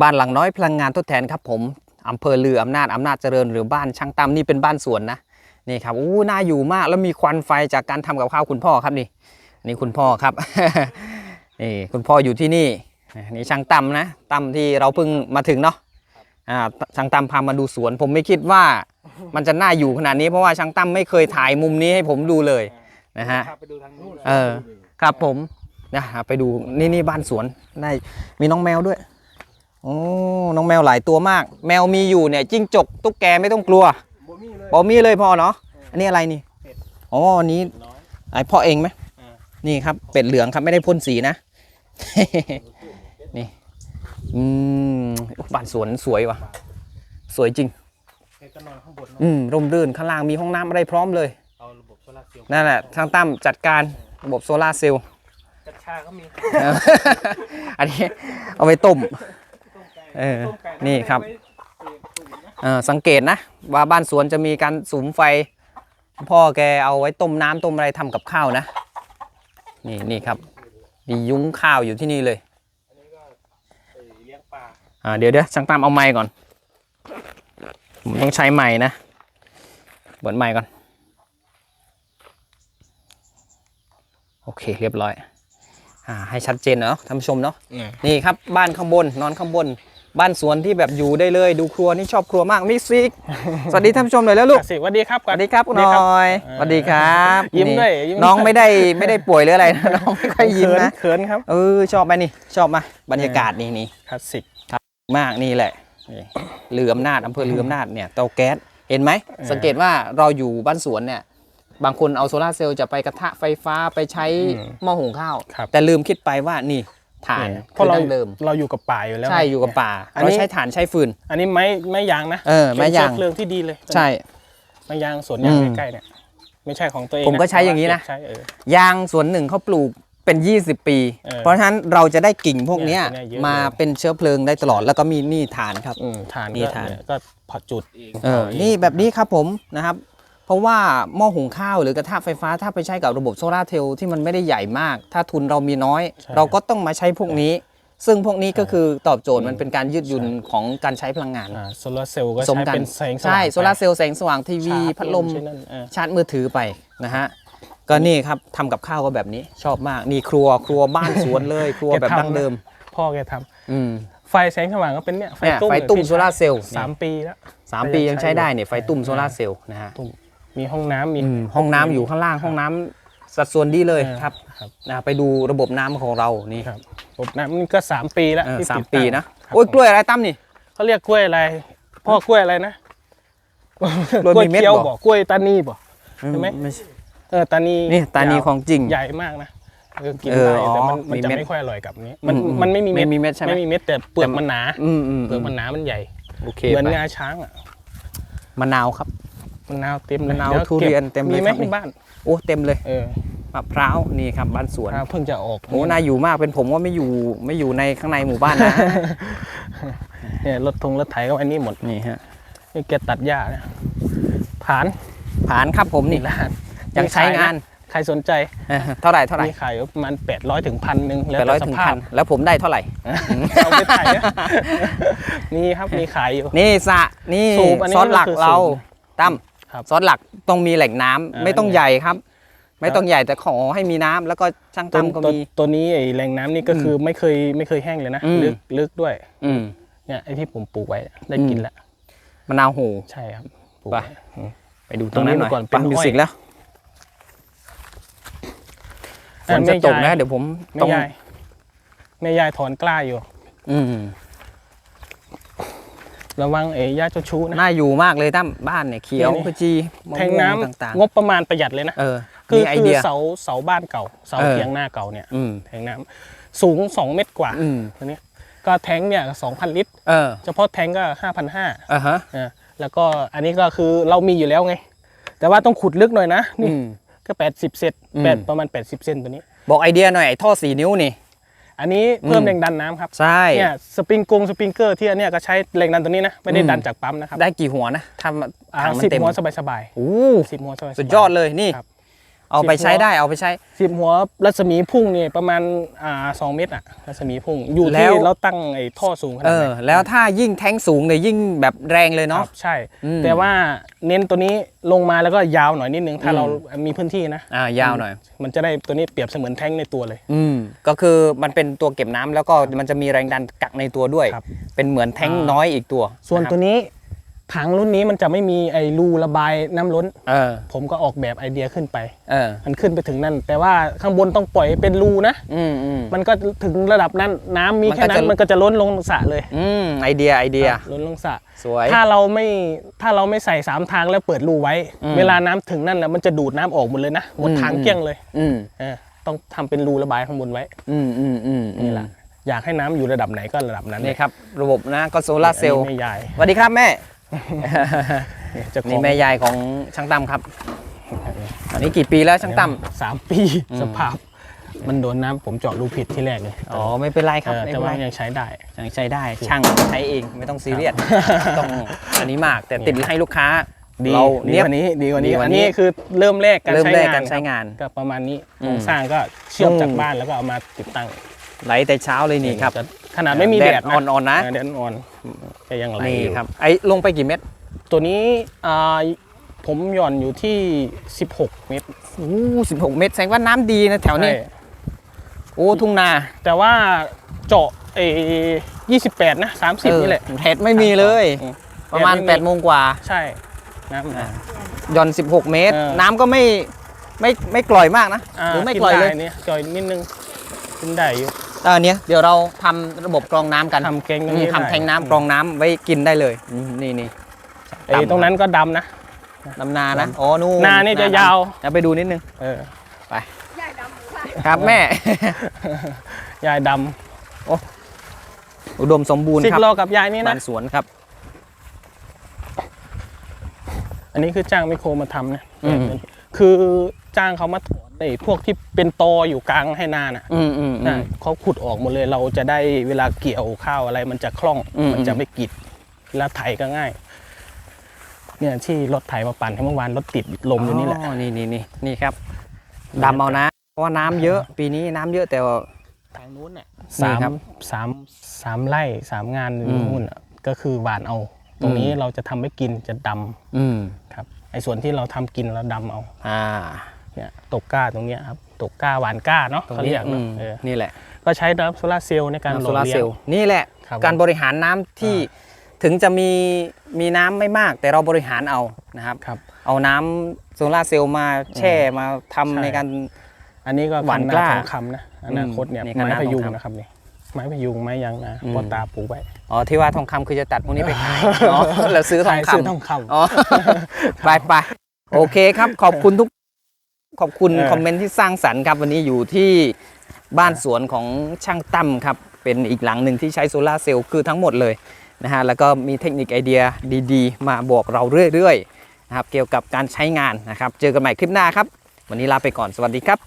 บ้านหลังน้อยพลังงานทดแทนครับผมอำเภอลืออำนาจอำนาจเจริญหรือบ้านช่างตำนี่เป็นบ้านสวนนะนี่ครับอู้น่าอยู่มากแล้วมีควันไฟจากการทำกับข้าวคุณพ่อครับนี่นี่คุณพ่อครับนี่คุณพ่ออยู่ที่นี่นี่ช่างตำนะตำที่เราเพิ่งมาถึงเนาะอ่าช่างตำพามาดูสวน ผมไม่คิดว่ามันจะน่าอยู่ขนาดนี้เพราะว่าช่างตำไม่เคยถ่ายมุมนี้ให้ผมดูเลยนะฮะพาไปดูทางนู้นเออครับผมนะไปดูนี่นี่บ้านสวนได้มีน้องแมวด้วย โอ้น้องแมวหลายตัวมาก แมวมีอยู่เนี่ยจิ้งจกตุ๊กแกไม่ต้องกลัวบ่มีเลยบอมีเลยพอเนาะอันนี้อะไรนี่อ๋ออันนี้น้อย ไอพ่อเองไหมอ่า นี่ครับเป็ดเหลืองครับไม่ได้พ่นสีนะ นี่อืมบ้านสวนสวยว่ะ สวยจริงเอกก็นอนข้างบนเนอะอืมร่มรื่นข้างล่างมีห้องน้ำอะไรพร้อมเลยเอาระบบโซลาร์เซลล์นั่นแหละทางตั้มจัดการระบบโซลาร์เซลล์ กัญชาก็มีเอออันนี้เอาไว้ต้มต้มไก่ เออต้มไก่นี่ครับไว้เอ่อตุ๋นนะเออสังเกตนะว่าบ้านสวนจะมีการสุมไฟ พ่อแกเอาไว้ต้มน้ำต้มอะไรทำกับข้าวนะ นี่นี่ครับมียุ้งข้าวอยู่ที่นี่เลยอันนี้ก็เอ่อเลี้ยงปลาอ่าเดี๋ยวเดี๋ยวช่างตามเอาไม้ก่อนผมต้องใช้ไม้นะเปิดไม้ก่อน โอเคเรียบร้อยอ่าให้ชัดเจนเนาะท่านผู้ชมเนาะนี่ครับบ้านข้างบนนอนข้างบน บ้านสวนที่แบบอยู่ได้เลย ดูครัวนี่ชอบครัวมากมิกซิกสวัสดีท่านผู้ชมเลยแล้วลูกสิสวัสดีครับสวัสดีครับคุณหน่อยเออสวัสดีครับยิ้มนี่ด้วยยิ้ม น้องไม่ได้ไม่ได้ป่วยหรืออะไรนะน้องไม่ค่อยยิ้มนะเขินครับ เออชอบไหมนี่ ชอบไหมบรรยากาศนี่นี่ คลาสสิก มากนี่แหละนี่ลืออำนาจอำเภอลืออำนาจเนี่ยเตาแก๊สเห็นไหมเออสังเกตว่าเราอยู่บ้านสวนเนี่ยบางคนเอาโซลาร์เซลล์จะไปกระทะไฟฟ้าไปใช้อืมหม้อหุงข้าว ครับแต่ลืมคิดไปว่านี่ ถ่านเพราะเราคือดั้งเดิมเราอยู่กับป่าอยู่แล้วใช่อยู่กับป่าอันเรานี้ใช้ถ่านใช้ฟืน อันนี้ไม้ไม้ยางนะเออไม้ยางเป็นเชื้อเพลิงที่ดีเลย ใช่ไม้ยางสวนยางอืมใกล้ๆเนี่ยไม่ใช่ของตัวเองผมก็ใช้อย่างนี้นะใช้เออยางสวนหนึ่งเขาปลูกเป็น 20 ปีเออเพราะฉะนั้นเราจะได้กิ่งพวกเนี้ยเนี่ยเนี่ยเยอะมาเลยเป็นเชื้อเพลิงได้ตลอดแล้วก็มีนี่ฐานครับอืมทานนี่ก็ทานเนี่ยก็พอจุดเองเออนี่แบบนี้ครับผมนะครับ เพราะว่าหม้อหุงข้าวหรือกระทะไฟฟ้าถ้าไปใช้กับระบบโซลาร์เซลล์ที่มันไม่ได้ใหญ่มาก ถ้าทุนเรามีน้อย เราก็ต้องมาใช้พวกนี้ ซึ่งพวกนี้ก็คือตอบโจทย์มันเป็นการยืดหยุ่นของการใช้พลังงานอ่าโซลาร์เซลล์ก็สมใช้กันเป็นแสงสว่างใช่โซลาร์เซลล์แสงสว่างทีวีชาร์จพัดลมใช่นั่นเออชาร์จมือถือไปนะฮะก็นี่ครับทำกับข้าวก็แบบนี้ชอบมากนี่ครัวครัวบ้านสวนเลยครัวแบบดั้งเดิม พ่อแกทำอืมไฟแสงสว่างก็เป็นเนี่ยไฟเนี่ยตุ้มไฟตุ้มที่โซลาร์เซลล์สามปีแล้วสามปียังใช้ได้เนี่ยไฟตุ้มเออโซลาร์เซลล์นะฮะตุ้ มมีห้องน้ำมี อืมห้องน้ำอยู่ข้างล่างห้องน้ำสัดส่วนดีเลยเออครับครับ นะไปดูระบบน้ำของเรานี่ครับผมน้ำนี่ก็สามปีแล้วเออที่สามติดปีตั้งนะ ครับโอ้ยผมกล้วยอะไรตั้มนี่ เขาเรียกกล้วยอะไร พ่อกล้วยอะไรนะกล้วยกล้วยมีเม็ดเคี้ยวบ่บอกกล้วยตานีบ่ใช่ไหมไม่ใช่เออตานีนี่ตานียาวของจริง ใหญ่มากนะเออกินเออได้แต่มันอ๋อมันมีจะเม็ดไม่ค่อยอร่อยกับนี้ มันอืมมันไม่มีเม็ดไม่มีเม็ดใช่ไหม ไม่มีเม็ดแต่เปลือกมันหนาอืมอืมเปลือกมันหนามันใหญ่โอเคเหมือนไปงาช้างอะมะนาวครับ มะนาวเต็มเลยมะนาวดี๋วทุเรียนเต็มเลยมีไหมครับนี่ ที่บ้าน โอ้เต็มเลยเออมะพร้าวนี่ครับบ้านสวนอ่าเพิ่งจะออกโอ้น่าอยู่มากเป็นผมว่าไม่อยู่ไม่อยู่ในข้างในหมู่บ้านนะ เนี่ยรถทงรถไถก็อันนี้หมดนี่ฮะนี่แกตัดหญ้าเนี่ยผ่านผ่านครับผมนี่ ร้านยังใช้งาน ใครสนใจเออเท่าไหร่เท่าไหร่มีขายอยู่ประมาณ800ถึงพันหนึ่งแล้วแปดร้อยแต่สถึงภาพัพนแล้วผมได้เท่าไหร่ เอาไปถ่ายนะ มีครับมีขายอยู่ นี่สระนี่สูบอันนี้ซอสหลักก็คือเราสูบ ตั้มครับ ซอสหลักต้องมีแหล่งน้ำอ่าไม่ต้องเนี่ยใหญ่ครับ ไม่ต้องใหญ่แต่ขอให้มีน้ำแล้วก็ช่างตัวตั้มก็ตัวมีตัวนี้ไอ้แหล่งน้ำนี่ก็คือไม่เคยไม่เคยแห้งเลยนะอืมลึกลึกด้วย อืมเนี่ยไอ้ที่ผมปลูกไว้ได้อืมกินแล้วมะนาวโหใช่ครับปลูกไปว้อืมไปดูตรงนั้นหน่อยตรงนี้เมื่อก่อนเป็นมิวอ้อยสิกแล้วฝอะนจะตกแม่นะยายเดี๋ยวผมแม่ต้องยายแม่ยายถอนกล้าอยู่ อืม ระวังเอ๋ย่าเจ้าชู้นะน่าอยู่มากเลยตั้มบ้านเนี่ยเขียวนี่ขจีมะแทงม่วน้งต่างำงบประมาณประหยัดเลยนะๆเออคือมีไอคือเดียเสาเสาบ้านเก่าเสาเออเถียงหน้าเก่าเนี่ยอืมแทงน้ำสูง 2 เมตรกว่าอืมตัวเนี้ยก็แทงเนี่ย2,000ลิตรเออเฉพาะแทงก็5,500อะฮะอ่าแล้วก็อันนี้ก็คือเรามีอยู่แล้วไง แต่ว่าต้องขุดลึกหน่อยนะอืนี่มก็80เซนอืมแปดประมาณ80เซนตัวนี้ บอกไอเดียหน่อยไอ้ท่อสีนิ้วนี่ อันนี้เพิ่มอืมแรงดันน้ำครับใช่เนี่ยสปริงกงสปริงเกอร์ที่อันเนี้ยก็ใช้แรงดันตัวนี้นะไม่ได้อืมดันจากปั๊มนะครับได้กี่หัวนะทำอ่าถังมันสิบเต็มหัวสบายสบายโอ้สิบหัวสบายๆสุดยอดเลยนี่ครับ เอาไปใช้ได้เอาไปใช้ สิบหัวรัศมีพุ่งนี่ประมาณอ่าสองเมตรอะรัศมีพุ่งอยู่แล้ที่ว เราตั้งไอ้ท่อสูงขเอนาดไหอนแล้วถ้ายิ่งแท้งสูงเนี่ยยิ่งแบบแรงเลยคเนาะ รับใช่ อืมแต่ว่าเน้นตัวนี้ลงมาแล้วก็ยาวหน่อยนิดนึงถ้าอืม เรามีพื้นที่นะ อ่ายาวหน่อย มันจะได้ตัวนี้เปรียบเสมือนแท้งในตัวเลย อืมก็คือมันเป็นตัวเก็บน้ำแล้วก็มันจะมีแรงดันกักในตัวด้วย ครับเป็นเหมือนแท้งอ่า น้อยอีกตัวส่วนะครับ ตัวนี้ ถังรุ่นนี้มันจะไม่มีไอ้รูระบายน้ำล้น เออ ผมก็ออกแบบไอเดียขึ้นไป เออ มันขึ้นไปถึงนั่น แต่ว่าข้างบนต้องปล่อยเป็นรูนะ อืมอืม มันก็ถึงระดับนั้น น้ำมีมันแค่ก็นั้จะนมันก็จะล้นลงสระเลยอืม ไอเดียไอเดีย ครับล้นลงสระ สวย ถ้าเราไม่ถ้าเราไม่ใส่สามทางแล้วเปิดรูไว้อืมเวลาน้ำถึงนั่นแล้วมันจะดูดน้ำออกหมดเลยนะหมดอืมทางเกลี้ยงเลยอืมเออต้องทำเป็นรูระบายข้างบนไว้อืมอืมอืมนี่แหละอยากให้น้ำอยู่ระดับไหนก็ระดับนั้นนี่ครับ ระบบนะก็โซลาร์เซลล์อันนี้แม่ยายสวัสดีครับแม่ เนี่ยเจะขอนี่งแม่ยายของช่างตั้มครับ อันนี้กี่ปีแล้วช่างตั้ม สามปีสภาพ มันโดนน้ำผมเจาะรูผิดที่แรกเลยอ๋อไม่เป็นไรครับเออไม่แต่เป็นว่าไรยังใช้ได้ ยังใช้ได้ช่างใช้เองไม่ต้องซีเรียสต้องอันนี้มากแต่ติดให้ลูกค้าดีเราดีเนี้ยกว่านี้ดีกว่านี้ดีกว่าอันนี้นี้คือเริ่มแรกการเริ่มใช้แรกงานการใช้งานก็ประมาณนี้อืมโครงสร้างก็เชื่อมจากอืม บ้านแล้วก็เอามาติดตั้งไหลแต่เช้าเลยนี่ครับ จะ ขนาดไม่มีแดดอ่อนๆนะเแดดอ่อนก็ยังไหลนี่อยู่ครับไอ้ลงไปกี่เม็ดตัวนี้อ่าผมหย่อนอยู่ที่ 16 เมตรโอ้สิบหกเม็ดแสดงว่าน้ำดีนะแถวนี้ใช่โอ้ทุ่งนา แต่ว่าเจาะเอ28นะ30นี่แหละเออเห็ดไม่มีเลยอืมประมาณเห็ดไม่มี8ปดโมงกว่า ใช่น้ำอ่าหย่อน16เมตรเออน้ำก็ไม่ไม่ไม่กล่อยมากนะหรือไม่กล่อยเลยนี่กล่อยนิดนึงกินได้อยู่ เออเนี้ยเดี๋ยวเราทำระบบกรองน้ำกันทำแกงตรอืงมนี้ทำแทงน้ำกรองน้ำไว้กินได้เลยอืมนี่นี่ไอ้ตรงนั้นก็ดำนะ ลำนานะอ๋อนู่นนานี่จะยาว เดี๋ยวไปดูนิดนึงเออครับแม่ ยายดอุดมสมบูรำณ์สิกครับโลกับยายนี่บ้านะ นสวนครับ อันนี้คือจ้างไมโครมาทำนะอืม คือจ้างเขามาถอน ไอ้พวกที่เป็นตออยู่กลางให้นาน่ะอืมอืมอืนะมเขาขุดออกหมดเลยเราจะได้เวลาเกี่ยวข้าวอะไร มันจะคล่องอืม มันจะไม่กิดแล้วไถก็ง่าย เนี่ยที่รถไถมาปั่นให้เมื่อวานรถติดลมอยู่นี่แหละอ๋อนี่นี่นี่นี่ครับดำเอานะเพราะว่าน้ำเยอะปีนี้น้ำเยอะแต่ว่า ทางนู้นเนี่ยนี่สามครับสามสามไร่สามงานอยู่อืมนู่นน่ะก็คือหวานเอา ตรงนี้อืม เราจะทำให้กินจะดำอืม ครับไอ้ส่วนที่เราทำกินเราดำเอา อ่า เนี่ยตกก้าตรงเนี้ยครับตกก้าหวานก้าเนาะตรงเขานี้เรียกอืเนอะมเออนี่แหละก็ใช้น้ำโซลาร์เซลล์ในการหน้ำล่โซอลาร์เลี้เซยลงล์นี่แหละ ครับการบริหารน้ำที่ถึงจะมีมีน้ำไม่มาก แต่เราบริหารเอานะครับ ครับเอาน้ำโซลาร์เซลล์มาแช่มาทำใช่ ในการ อันนี้ก็หวานกล้าคัทองคำนะอนาคตเนี่ยอืมนี่ไม้คณะพยุงทองคำนะครับนี่ไม้พยุงไม้ยางนาอืม พ่อตาปลูกไว้อ๋อที่ว่าทองคำคือจะตัดพวกนี้ไปขายอ๋อแล้วซื้อทองขายซื้อทคำองคำ อ๋อ ไปไปโอเคครับ ขอบคุณทุก ขอบคุณเออคอมเมนต์ที่สร้างสรรค์ครับ วันนี้อยู่ที่บ้านสวนของช่างตั้มครับ เป็นอีกหลังหนึ่งที่ใช้โซลาร์เซลล์คือทั้งหมดเลยนะฮะแล้วก็มีเทคนิคไอเดียดีๆ มาบอกเราเรื่อยๆนะครับเกี่ยวกับการใช้งานนะครับ เจอกันใหม่คลิปหน้าครับ วันนี้ลาไปก่อนสวัสดีครับ